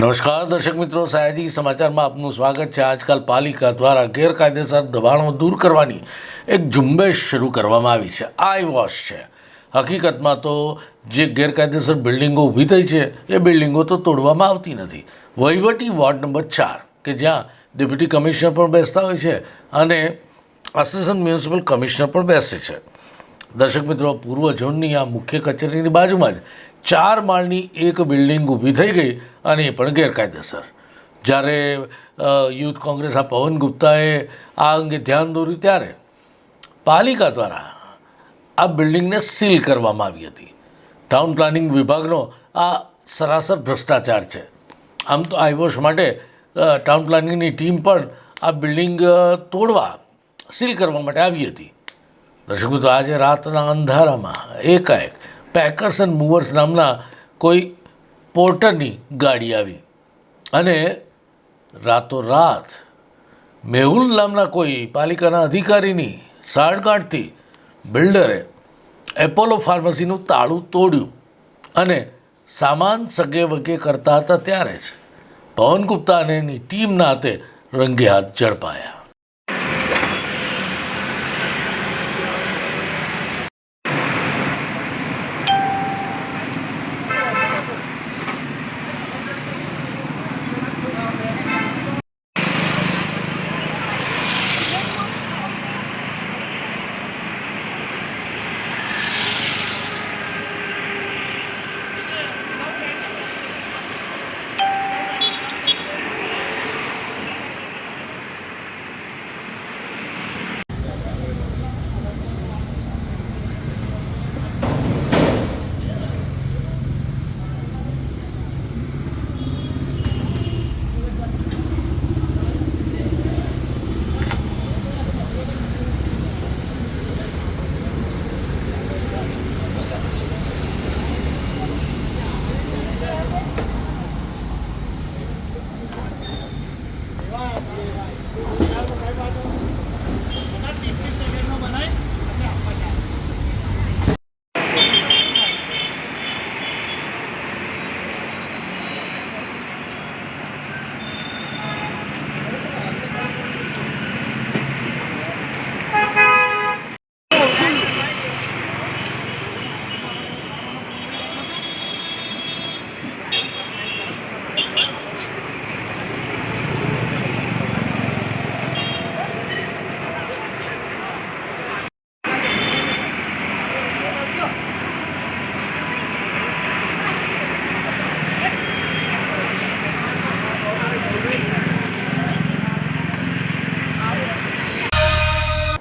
નમસ્કાર, દર્શક મિત્રો. સયાજી સમાચારમાં આપનું સ્વાગત છે. આજકાલ પાલિકા દ્વારા ગેરકાયદેસર દબાણો દૂર કરવાની એક ઝુંબેશ શરૂ કરવામાં આવી છે. આઈ વોશ છે. હકીકતમાં તો જે ગેરકાયદેસર બિલ્ડિંગો ઊભી થઈ છે, એ બિલ્ડિંગો તો તોડવામાં આવતી નથી. વહીવટી વોર્ડ નંબર ચાર, કે જ્યાં ડેપ્યુટી કમિશનર પણ બેસતા હોય છે અને આસિસ્ટન્ટ મ્યુનિસિપલ કમિશનર પણ બેસે છે. દર્શક મિત્રો, પૂર્વ ઝોનની આ મુખ્ય કચેરીની બાજુમાં જ ચાર માળની એક બિલ્ડિંગ ઊભી થઈ ગઈ અને એ પણ ગેરકાયદેસર. જ્યારે યુથ કોંગ્રેસના પવન ગુપ્તાએ આ અંગે ધ્યાન દોર્યું ત્યારે પાલિકા દ્વારા આ બિલ્ડિંગને સીલ કરવામાં આવી હતી. ટાઉન પ્લાનિંગ વિભાગનો આ સરાસર ભ્રષ્ટાચાર છે. આમ તો આઈવોશ માટે ટાઉન પ્લાનિંગની ટીમ પણ આ બિલ્ડિંગ તોડવા, સીલ કરવા માટે આવી હતી. દર્શકો તો આજે રાતના અંધારામાં એકાએક પેકર્સ એન્ડ મૂવર્સ નામના કોઈ પોર્ટરની ગાડી આવી. અને રાતોરાત મેહુલ નામના કોઈ પાલિકાના અધિકારીની સાળગાંઠથી બિલ્ડરે એપોલો ફાર્મસીનું તાળું તોડ્યું અને સામાન સગે વગે કરતા હતા ત્યારે જ પવન ગુપ્તા અને એની ટીમના હાથે રંગે હાથ ઝડપાયા.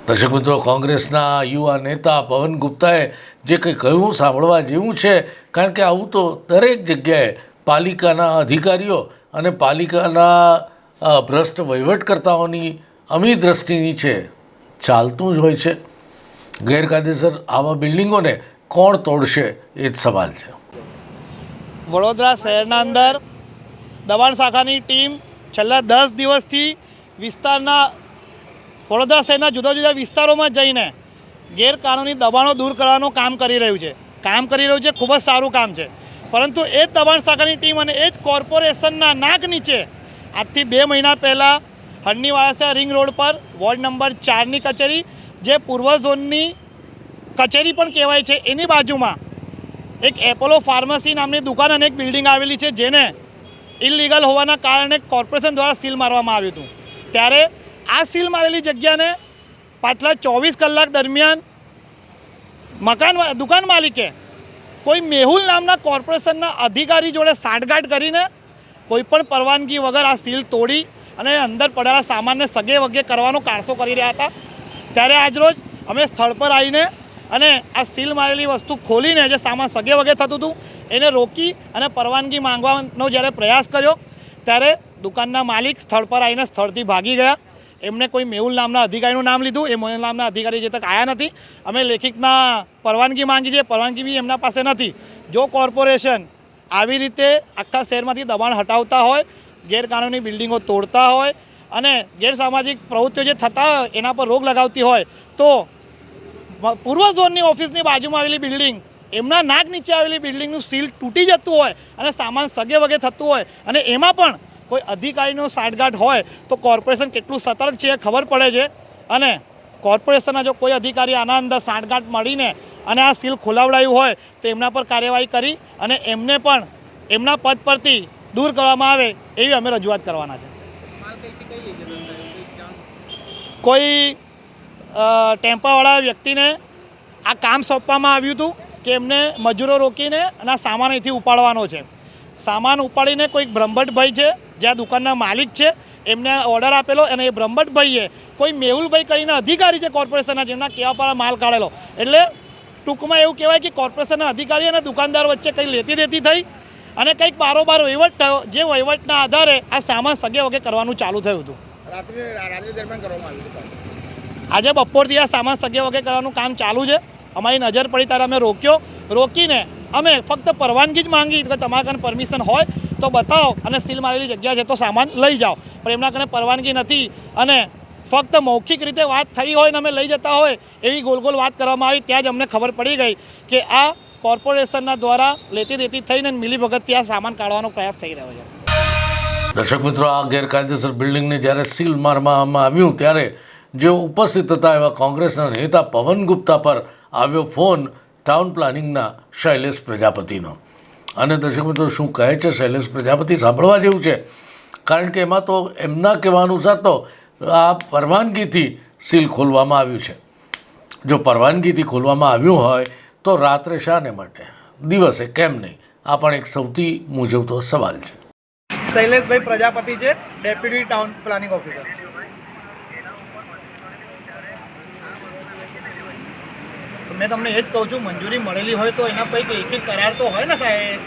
દર્શક મિત્રો, કોંગ્રેસના યુવા નેતા પવન ગુપ્તાએ જે કંઈ કહ્યું, સાંભળવા જેવું છે, કારણ કે આવું તો દરેક જગ્યાએ પાલિકાના અધિકારીઓ અને પાલિકાના ભ્રષ્ટ વહીવટકર્તાઓની અમી દ્રષ્ટિની છે. ચાલતું જ હોય છે. ગેરકાયદેસર આવા બિલ્ડિંગોને કોણ તોડશે એ જ સવાલ છે. વડોદરા શહેરના અંદર દબાણ શાખાની ટીમ છેલ્લા દસ દિવસથી વિસ્તારના વડોદરા શહેરના જુદા જુદા વિસ્તારોમાં જઈને ગેરકાનૂની દબાણો દૂર કરવાનું કામ કરી રહ્યું છે. કામ કરી રહ્યું છે, ખૂબ જ સારું કામ છે. પરંતુ એ જ દબાણ શાખાની ટીમ અને એ જ કોર્પોરેશનના નાક નીચે આજથી બે મહિના પહેલાં હરણીવાળા રિંગ રોડ પર વોર્ડ નંબર ચારની કચેરી, જે પૂર્વ ઝોનની કચેરી પણ કહેવાય છે, એની બાજુમાં એક એપોલો ફાર્મસી નામની દુકાન અને એક બિલ્ડિંગ આવેલી છે, જેને ઇલીગલ હોવાના કારણે કોર્પોરેશન દ્વારા સીલ મારવામાં આવ્યું હતું. ત્યારે આ સીલ મારેલી જગ્યાને પાછલા ચોવીસ કલાક દરમિયાન મકાન દુકાન માલિકે કોઈ મેહુલ નામના કોર્પોરેશનના અધિકારી જોડે સાંઠગાંઠ કરીને કોઈ પણ પરવાનગી વગર આ સીલ તોડી અને અંદર પડેલા સામાનને સગે વગે કરવાનો કારસો કરી રહ્યા હતા. ત્યારે આજરોજ અમે સ્થળ પર આવીને અને આ સીલ મારેલી વસ્તુ ખોલીને જે સામાન સગે વગે થતું હતું, એને રોકી અને પરવાનગી માંગવાનો જ્યારે પ્રયાસ કર્યો, ત્યારે દુકાનના માલિક સ્થળ પર આવીને સ્થળથી ભાગી ગયા. એમને કોઈ મેહુલ નામના અધિકારીનું નામ લીધું, એ મેહુલ નામના અધિકારી જે તક આવ્યા નથી. અમે લેખિતમાં પરવાનગી માંગી છે, પરવાનગી બી એમના પાસે નથી. જો કોર્પોરેશન આવી રીતે આખા શહેરમાંથી દબાણ હટાવતા હોય, ગેરકાનૂની બિલ્ડિંગો તોડતા હોય અને ગેરસામાજિક પ્રવૃત્તિઓ જે થતા એના પર રોક લગાવતી હોય, તો પૂર્વ ઝોનની ઓફિસની બાજુમાં આવેલી બિલ્ડિંગ, એમના નાક નીચે આવેલી બિલ્ડિંગનું સીલ તૂટી જતું હોય અને સામાન સગે વગે થતું હોય અને એમાં પણ કોઈ અધિકારીનો સાંઠગાંઠ હોય તો કોર્પોરેશન કેટલું સતર્ક છે એ ખબર પડે છે. અને કોર્પોરેશનના જો કોઈ અધિકારી આના અંદર સાંઠગાંઠ મળીને અને આ સીલ ખોલાવડાયું હોય તો એમના પર કાર્યવાહી કરી અને એમને પણ એમના પદ પરથી દૂર કરવામાં આવે એવી અમે રજૂઆત કરવાના છે. કોઈ ટેમ્પાવાળા વ્યક્તિને આ કામ સોંપવામાં આવ્યું હતું કે એમને મજૂરો રોકીને અને આ સામાન અહીંથી ઉપાડવાનો છે. સામાન ઉપાડીને કોઈક બ્રહ્મભટ્ટભાઈ છે જે આ દુકાનના માલિક છે એમને ઓર્ડર આપેલો અને એ બ્રહ્મટભાઈએ કોઈ મેહુલભાઈ કરીને અધિકારી છે કોર્પોરેશનના જેમના કહેવા પર માલ કાઢેલો. એટલે ટૂંકમાં એવું કહેવાય કે કોર્પોરેશનના અધિકારી અને દુકાનદાર વચ્ચે કંઈ લેતી દેતી થઈ અને કંઈક બારોબાર વહીવટ થયો જે વહીવટના આધારે આ સામાન સગે વગે કરવાનું ચાલુ થયું હતું. આજે બપોરથી આ સામાન સગે વગે કરવાનું કામ ચાલુ છે. અમારી નજર પડી ત્યારે અમે રોક્યો. રોકીને અમે ફક્ત પરવાનગી જ માંગી કે તમારા પરમિશન હોય તો બતાવો અને સીલ મારેલી જગ્યા છે તો સામાન લઈ જાઓ. પણ એમના કને પરવાનગી નથી અને ફક્ત મૌખિક રીતે વાત થઈ હોય ને અમે લઈ જતા હોય એવી ગોલ ગોલ વાત કરવામાં આવી, ત્યાં જ અમને ખબર પડી ગઈ કે આ કોર્પોરેશનના દ્વારા લેતી દેતી થઈને મિલીભગત ત્યાં સામાન કાઢવાનો પ્રયાસ થઈ રહ્યો છે. દર્શક મિત્રો, આ ગેરકાયદેસર બિલ્ડિંગને જ્યારે સીલ મારવામાં આવ્યું, ત્યારે જેઓ ઉપસ્થિત હતા એવા કોંગ્રેસના નેતા પવન ગુપ્તા પર આવ્યો ફોન, ટાઉન પ્લાનિંગના શૈલેષ પ્રજાપતિનો. અને દર્શક મિત્રો, શું કહે છે શૈલેષ પ્રજાપતિ? સાંભળવા જેવું છે. કારણ કે એમાં તો એમના કહેવા અનુસાર તો આ પરવાનગીથી સીલ ખોલવામાં આવ્યું છે. જો પરવાનગીથી ખોલવામાં આવ્યું હોય, તો રાત્રે શાને માટે? દિવસે કેમ નહીં? આ પણ એક સૌથી મૂંઝવતો સવાલ છે. શૈલેષભાઈ પ્રજાપતિ છે, ડેપ્યુટી ટાઉન પ્લાનિંગ ઓફિસર. મેં તમને એ જ કહું છું, મંજૂરી મળેલી હોય તો એના કંઈક લેખિત કરાર તો હોય ને સાહેબ.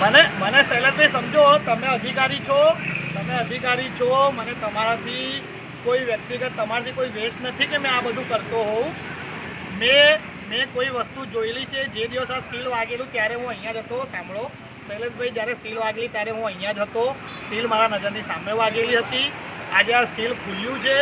મને મને શૈલેષભાઈ સમજો, તમે અધિકારી છો, તમે અધિકારી છો, મને તમારાથી કોઈ વ્યક્તિગત, તમારાથી કોઈ વેસ્ટ નથી કે મેં આ બધું કરતો હોઉં. મેં મેં કોઈ વસ્તુ જોયેલી છે, જે દિવસ આ સીલ વાગેલું ત્યારે હું અહીંયા જ હતો, સાંભળો. શૈલેષભાઈ, જ્યારે સીલ વાગેલી ત્યારે હું અહીંયા જ હતો. સીલ મારા નજરની સામે વાગેલી હતી. આજે આ સીલ ખુલ્યું છે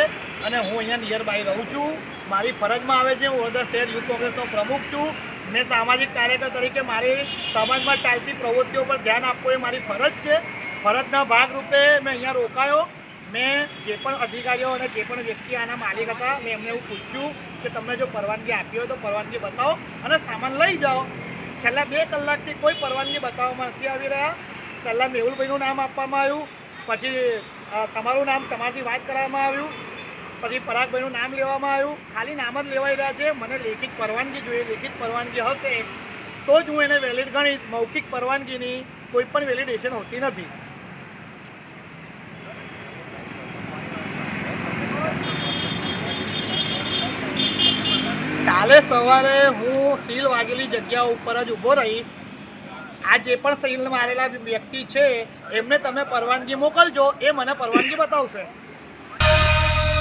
અને હું અહીંયા નિયર બાય રહું છું. મારી ફરજમાં આવે છે, હું વડોદરા શહેર યુથ કોંગ્રેસનો પ્રમુખ છું. મેં સામાજિક કાર્યકર તરીકે મારી સમાજમાં ચાલતી પ્રવૃત્તિઓ પર ધ્યાન આપવું એ મારી ફરજ છે. ફરજના ભાગરૂપે મેં અહીંયા રોકાયો. મેં જે પણ અધિકારીઓ અને જે પણ વ્યક્તિ આના માલિક હતા, મેં એમને એવું પૂછ્યું કે તમને જો પરવાનગી આપી હોય તો પરવાનગી બતાવો અને સામાન લઈ જાઓ. છેલ્લા બે કલાકથી કોઈ પરવાનગી બતાવવામાં નથી આવી રહ્યા. પહેલાં મેહુલભાઈનું નામ આપવામાં આવ્યું. પછી તમારું નામ તમારાથી વાત કરવામાં આવ્યું. પછી પરાગભાઈનું નામ લેવામાં આવ્યું. ખાલી નામ જ લેવાઈ રહ્યા છે. મને લેખિત પરવાનગી જોઈએ. લેખિત પરવાનગી હશે તો જ હું એને વેલિડ ગણીશ. મૌખિક પરવાનગીની કોઈ પણ વેલિડેશન હોતી નથી. કાલે સવારે હું સીલ વાગેલી જગ્યા ઉપર જ ઊભો રહીશ. આ જે પણ સીલ મારેલા વ્યક્તિ છે, એમને તમે પરવાનગી મોકલજો, એ મને પરવાનગી બતાવશે.